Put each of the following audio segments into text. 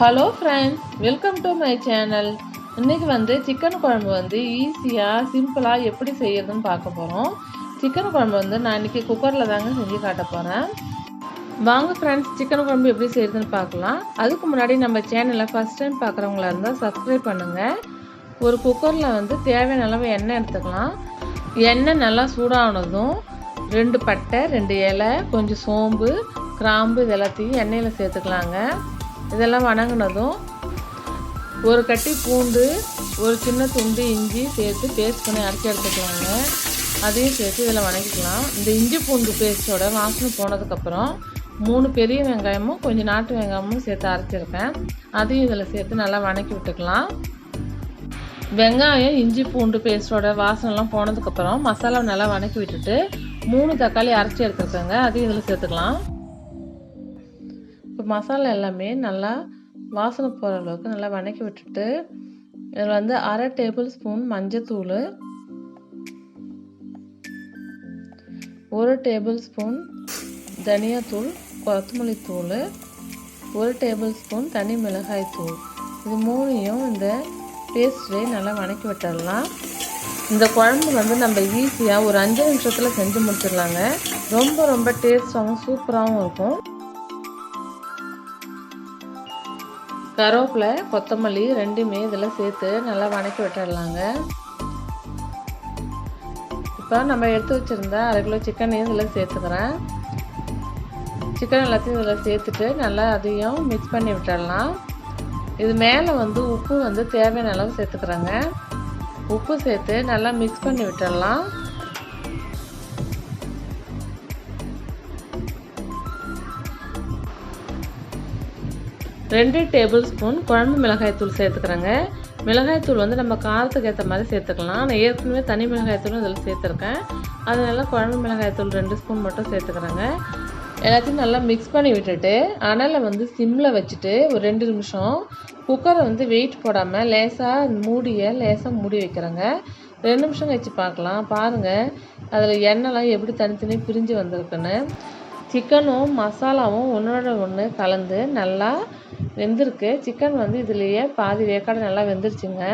Hello friends welcome to my channel இன்றைக்கி வந்து chicken குழம்பு வந்து ஈஸியாக சிம்பிளாக எப்படி செய்யறதுன்னு பார்க்க போகிறோம் சிக்கன் குழம்பு வந்து நான் இன்றைக்கி குக்கரில் தாங்க செஞ்சு காட்ட போகிறேன் வாங்க ஃப்ரெண்ட்ஸ் சிக்கன் குழம்பு எப்படி செய்யறதுன்னு பார்க்கலாம். அதுக்கு முன்னாடி நம்ம சேனலை ஃபஸ்ட் டைம் பார்க்குறவங்களா இருந்தால் சப்ஸ்கிரைப் பண்ணுங்கள் ஒரு குக்கரில் வந்து தேவையான அளவு எண்ணெய் எடுத்துக்கலாம். எண்ணெய் நல்லா சூடானதும் ரெண்டு பட்டை ரெண்டு இலை கொஞ்சம் சோம்பு கிராம்பு இது எல்லாத்தையும் எண்ணெயில் சேர்த்துக்கலாங்க. இதெல்லாம் வணங்கினதும் ஒரு கட்டி பூண்டு ஒரு சின்ன துண்டு இஞ்சி சேர்த்து பேஸ்ட் பண்ணி அரைச்சி எடுத்துக்கலாங்க. அதையும் சேர்த்து இதில் வணக்கிக்கலாம். இந்த இஞ்சி பூண்டு பேஸ்ட்டோட வாசனை போனதுக்கப்புறம் மூணு பெரிய வெங்காயமும் கொஞ்சம் நாட்டு வெங்காயமும் சேர்த்து அரைச்சிருக்கேன் அதையும் இதில் சேர்த்து நல்லா வணக்கி விட்டுக்கலாம். வெங்காயம் இஞ்சி பூண்டு பேஸ்ட்டோட வாசனைலாம் போனதுக்கப்புறம் மசாலா நல்லா வணக்கி விட்டுட்டு மூணு தக்காளி அரைச்சி எடுத்துருக்கேங்க. அதையும் இதில் சேர்த்துக்கலாம். மசாலா எல்லாமே நல்லா வாசனை போகிற அளவுக்கு நல்லா வணக்கி விட்டுட்டு இதில் வந்து அரை டேபிள் ஸ்பூன் மஞ்சத்தூள் ஒரு டேபிள் ஸ்பூன் தனியாத்தூள் கொத்தமல்லி தூள் ஒரு டேபிள் ஸ்பூன் தனி மிளகாய் தூள். இது மூணையும் இந்த பேஸ்ட்லேயே நல்லா வணக்கி விட்டுடலாம். இந்த குழம்பு வந்து நம்ம ஈஸியாக ஒரு அஞ்சு நிமிஷத்தில் செஞ்சு முடிச்சிடலாங்க. ரொம்ப ரொம்ப டேஸ்ட்டாகவும் சூப்பராகவும் இருக்கும். கருவேப்பிலை கொத்தமல்லி ரெண்டுமே இதில் சேர்த்து நல்லா வணக்கி விட்டுடலாங்க. இப்போ நம்ம எடுத்து வச்சுருந்த அரை கிலோ சிக்கனையும் இதில் சேர்த்துக்கிறேன். சிக்கன் எல்லாத்தையும் இதில் சேர்த்துட்டு நல்லா அதையும் மிக்ஸ் பண்ணி விட்டுடலாம். இது மேலே வந்து உப்பு வந்து தேவையான அளவு சேர்த்துக்கிறேங்க. உப்பு சேர்த்து நல்லா மிக்ஸ் பண்ணி விட்டுடலாம். ரெண்டு டேபிள் ஸ்பூன் குழம்பு மிளகாய்த்தூள் சேர்த்துக்கிறேங்க. மிளகாய்த்தூள் வந்து நம்ம காரத்துக்கு ஏற்ற மாதிரி சேர்த்துக்கலாம். நான் ஏற்கனவே தனி மிளகாய்த்தூளும் இதில் சேர்த்துருக்கேன். அதனால குழம்பு மிளகாய்த்தூள் ரெண்டு ஸ்பூன் மட்டும் சேர்த்துக்கிறேங்க. எல்லாத்தையும் நல்லா மிக்ஸ் பண்ணி விட்டுட்டு அனலை வந்து சிம்மில் வச்சுட்டு ஒரு ரெண்டு நிமிஷம் குக்கரை வந்து வெயிட் போடாமல் லேசாக மூடியை லேசாக மூடி வைக்கிறேங்க. ரெண்டு நிமிஷம் கழிச்சு பார்க்கலாம். பாருங்கள் அதில் எண்ணெய்லாம் எப்படி தனித்தனி பிரிஞ்சு வந்திருக்குன்னு. சிக்கனும் மசாலாவும் ஒன்றோட ஒன்று கலந்து நல்லா வெந்திருக்கு. சிக்கன் வந்து இதுலேயே பாதி வேக்காடு நல்லா வெந்துருச்சுங்க.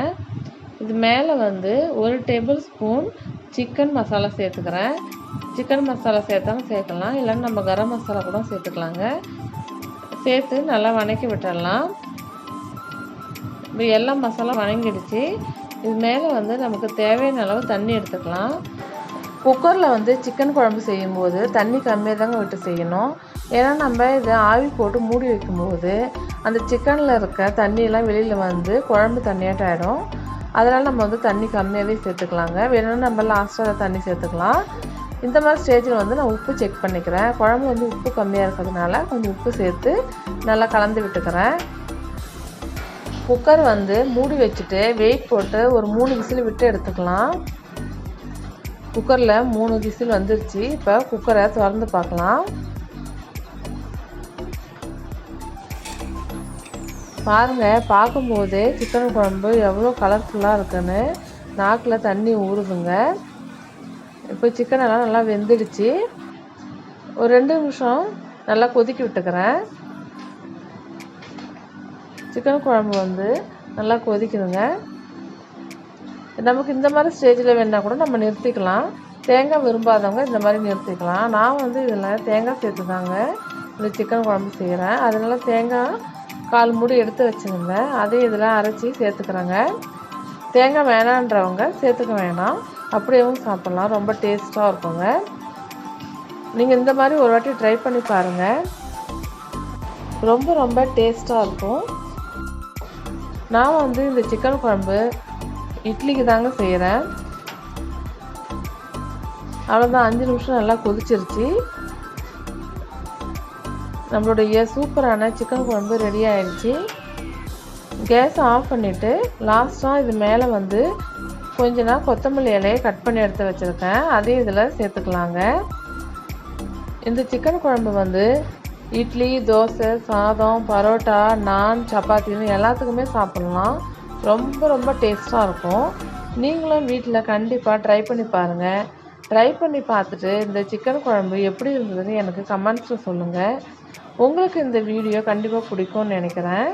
இது மேலே வந்து ஒரு டேபிள் ஸ்பூன் சிக்கன் மசாலா சேர்த்துக்கிறேன். சிக்கன் மசாலா சேர்த்தாலும் சேர்க்கலாம். இல்லைன்னா நம்ம கரம் மசாலா கூட சேர்த்துக்கலாங்க. சேர்த்து நல்லா வணக்கி விட்டுடலாம். இப்போ எல்லா மசாலா வணங்கிடுச்சு. இது மேலே வந்து நமக்கு தேவையான அளவு தண்ணி எடுத்துக்கலாம். குக்கரில் வந்து சிக்கன் குழம்பு செய்யும்போது தண்ணி கம்மியாக தாங்க விட்டு செய்யணும். ஏன்னா நம்ம இதை ஆவி போட்டு மூடி வைக்கும்போது அந்த சிக்கனில் இருக்க தண்ணியெல்லாம் வெளியில் வந்து குழம்பு தண்ணியாட்டாயிடும். அதனால் நம்ம வந்து தண்ணி கம்மியாகவே சேர்த்துக்கலாங்க. வேணும்னா நம்ம லாஸ்ட்டாக தண்ணி சேர்த்துக்கலாம். இந்த மாதிரி ஸ்டேஜில் வந்து நான் உப்பு செக் பண்ணிக்கிறேன். குழம்பு வந்து உப்பு கம்மியாக இருக்கிறதுனால கொஞ்சம் உப்பு சேர்த்து நல்லா கலந்து விட்டுக்கிறேன். குக்கர் வந்து மூடி வச்சுட்டு வெயிட் போட்டு ஒரு மூணு விசில் விட்டு எடுத்துக்கலாம். குக்கரில் மூணு விசில் வந்துருச்சு. இப்போ குக்கரை திறந்து பார்க்கலாம். பாருங்கள் பார்க்கும்போதே சிக்கன் குழம்பு எவ்வளோ கலர்ஃபுல்லாக இருக்குன்னு நாக்கில் தண்ணி ஊறுதுங்க. இப்போ சிக்கனெல்லாம் நல்லா வெந்துடுச்சு. ஒரு ரெண்டு நிமிஷம் நல்லா கொதிக்க விட்டுக்கிறேன். சிக்கன் குழம்பு வந்து நல்லா கொதிக்குதுங்க. நமக்கு இந்த மாதிரி ஸ்டேஜில் வேணால் கூட நம்ம நிறுத்திக்கலாம். தேங்காய் விரும்பாதவங்க இந்த மாதிரி நிறுத்திக்கலாம். நான் வந்து இதில் தேங்காய் சேர்த்து தாங்க இந்த சிக்கன் குழம்பு செய்கிறேன் அதனால் தேங்காய் கால் மூடி எடுத்து வச்சுருந்தேன். அதையும் இதில் அரைச்சி சேர்த்துக்கிறேங்க. தேங்காய் வேணான்றவங்க சேர்த்துக்க வேணாம். அப்படியேவும் சாப்பிட்லாம். ரொம்ப டேஸ்ட்டாக இருக்குங்க. நீங்கள் இந்த மாதிரி ஒரு வாட்டி ட்ரை பண்ணி பாருங்கள் ரொம்ப ரொம்ப டேஸ்ட்டாக இருக்கும். நான் வந்து இந்த சிக்கன் குழம்பு இட்லிக்கு தாங்க செய்கிறேன். அவ்வளோதான் அஞ்சு நிமிஷம் நல்லா கொதிச்சிருச்சு. நம்மளுடைய சூப்பரான சிக்கன் குழம்பு ரெடி ஆயிடுச்சு. கேஸ் ஆஃப் பண்ணிவிட்டு லாஸ்ட்டாக இது மேலே வந்து கொஞ்ச நாள் கொத்தமல்லி இலையை கட் பண்ணி எடுத்து வச்சுருக்கேன். அதையும் இதில் சேர்த்துக்கலாங்க. இந்த சிக்கன் குழம்பு வந்து இட்லி தோசை சாதம் பரோட்டா நான் சப்பாத்தின்னு எல்லாத்துக்குமே சாப்பிட்லாம். ரொம்ப ரொம்ப டேஸ்ட்டாக இருக்கும். நீங்களும் வீட்டில் கண்டிப்பாக ட்ரை பண்ணி பாருங்கள் ட்ரை பண்ணி பார்த்துட்டு இந்த சிக்கன் குழம்பு எப்படி இருந்ததுன்னு எனக்கு கமெண்ட்ஸில் சொல்லுங்கள் உங்களுக்கு இந்த வீடியோ கண்டிப்பாக பிடிக்கும்னு நினைக்கிறேன்.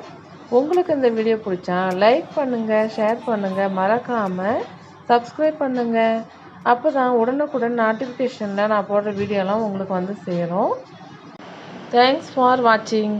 உங்களுக்கு இந்த வீடியோ பிடிச்சா லைக் பண்ணுங்கள் ஷேர் பண்ணுங்கள் மறக்காமல் சப்ஸ்கிரைப் பண்ணுங்கள் அப்போ தான் உடனுக்குடன் நோட்டிஃபிகேஷனில் நான் போடுற வீடியோலாம் உங்களுக்கு வந்து சேரும். தேங்க்ஸ் ஃபார் வாட்சிங்